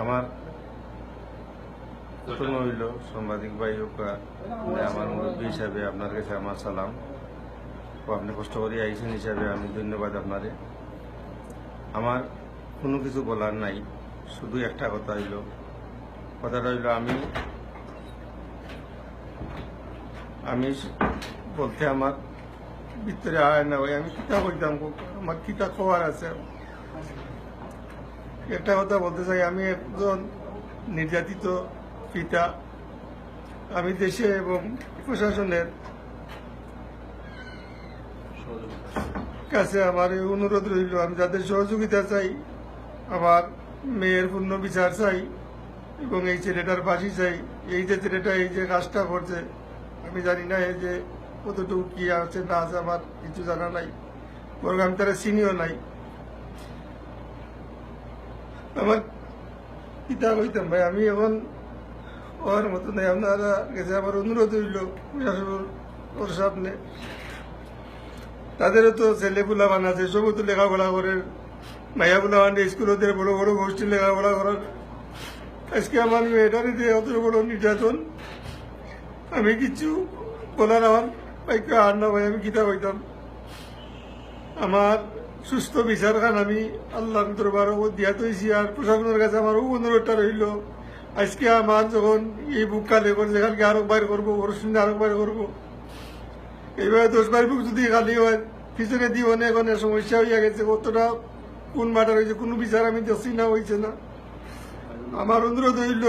আমার প্রথম হইল সাংবাদিক ভাই হোক আমার মুরব্বী হিসাবে আপনার কাছে আমার সালাম। ও আপনি কষ্ট করে আইসেন হিসাবে আমি ধন্যবাদ আপনারে। আমার কোনো কিছু বলার নাই, শুধু একটা কথা হইল। কথাটা হইল আমি আমি বলতে আমার ভিতরে আয় না ভাই আমি কিতা কইতাম আমার কিতা খবর আছে? একটা কথা বলতে চাই, আমি একজন নির্যাতিত পিতা। আমি দেশে এবং প্রশাসনের কাছে আমার এই অনুরোধ রইল, আমি যাদের সহযোগিতা চাই, আমার মেয়ের পূর্ণ বিচার চাই, এবং এই ছেলেটার ফাঁসি চাই। এই যে ছেলেটা, এই যে কাজটা করছে, আমি জানি না, এই যে কতটুকু কি আছে, না আছে আমার কিছু জানা নাই। বরং আমি তারা চিনিও নাই। আমার কিতা কইতাম ভাই, আমি এখন ওর মতো নাই। আপনারা কাছে আমার অনুরোধ হইল ওর সামনে। তাদেরও তো ছেলেগুলা বানাচ্ছে সবও তো লেখাপড়া করে। মাইয়াগুলা বানিয়ে স্কুলদের বড় বড় গোষ্ঠী লেখাপড়া করার। আজকে আমার মেয়েটারে দিয়ে অত বড় নির্যাতন, আমি কিছু বলার আমার ভাই, আমি আমার সুস্থ বিচার খান আমি আল্লাহ দরবার দিয়া তৈছি আর প্রশাসনের কাছে আমার অনুরোধটা রইল। আজকে আমার যখন এই বুক কালে করে যেখানকে আরও বাইর করব, ওর আরও বাইর করব। এইভাবে দশ বার বুক যদি খালি হয়, পিছনে দিয়ে অনেক অনেক সমস্যা হইয়া গেছে, কতটা, কোন মাটার হয়েছে কোনো বিচার আমি দেখছি না হয়েছে না। আমার অনুরোধ হইল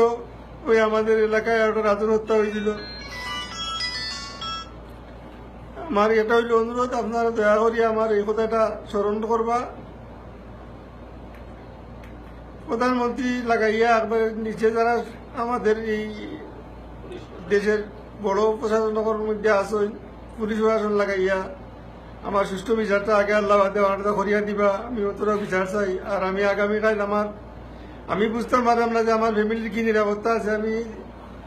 ওই আমাদের এলাকায় একটা রাজন হত্যা হয়েছিল আমার এটা হইল অনুরোধ, আপনারা দয়া করি আমার এই কথাটা স্মরণ করবা। প্রধানমন্ত্রী লাগাইয়া একবার নিচে যারা আমাদের এই দেশের বড় প্রশাসনের মধ্যে আসেন পুলিশ প্রশাসন লাগাইয়া, আমার সুষ্ঠু বিচারটা আগে আল্লাহ আমারটা করিয়া দিবা, আমি অতটা বিচার চাই। আর আমি আগামীকাল আমার, আমি বুঝতে পারলাম না যে আমার ফ্যামিলির কি নিরাপত্তা আছে, আমি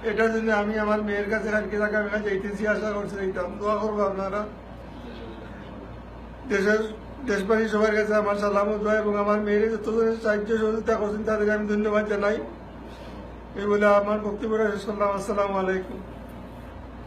এটার জন্য আমি আমার মেয়ের কাছে আজকে যে যাইতেছি আশা করছি এইতাম দোয়া করব আপনারা। দেশের, দেশবাসী সবার কাছে আমার সালাম দোয়া এবং আমার মেয়ের যতজনের সাহায্য সহযোগিতা করছেন, তাদেরকে আমি ধন্যবাদ জানাই। এই বলে আমার বক্তব্য শেষ করলাম। আসসালামু আলাইকুম।